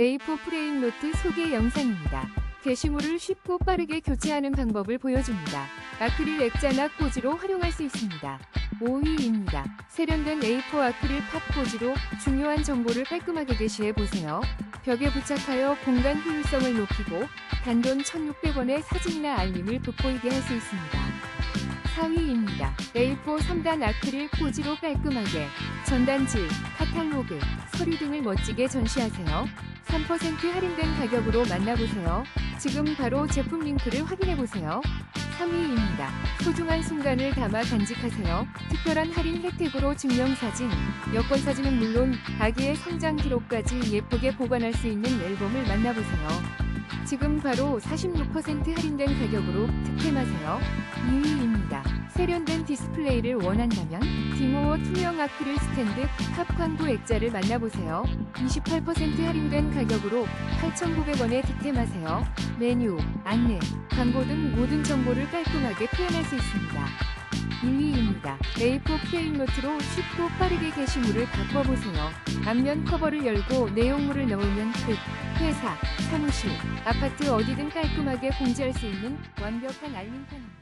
A4 프레임 노트 소개 영상입니다. 게시물을 쉽고 빠르게 교체하는 방법을 보여줍니다. 아크릴 액자나 꽂이로 활용할 수 있습니다. 5위입니다. 세련된 A4 아크릴 팝 꽂이로 중요한 정보를 깔끔하게 게시해 보세요. 벽에 부착하여 공간 효율성을 높이고 단돈 1,600원의 사진이나 알림을 돋보이게 할 수 있습니다. 4위입니다. A4 3단 아크릴 꽂이로 깔끔하게 전단지, 카탈로그, 서류 등을 멋지게 전시하세요. 3% 할인된 가격으로 만나보세요. 지금 바로 제품 링크를 확인해보세요. 3위입니다. 소중한 순간을 담아 간직하세요. 특별한 할인 혜택으로 증명사진, 여권사진은 물론 아기의 성장 기록까지 예쁘게 보관할 수 있는 앨범을 만나보세요. 지금 바로 46% 할인된 가격으로 득템하세요. 2위입니다. 세련된 디스플레이를 원한다면 디모어 투명 아크릴 스탠드 탑 광고 액자를 만나보세요. 28% 할인된 가격으로 8,900원에 득템하세요. 메뉴, 안내, 광고 등 모든 정보를 깔끔하게 표현할 수 있습니다. 1위입니다. A4 프레임 노트로 쉽고 빠르게 게시물을 바꿔보세요. 앞면 커버를 열고 내용물을 넣으면 끝. 회사, 사무실, 아파트 어디든 깔끔하게 공지할 수 있는 완벽한 알림판입니다.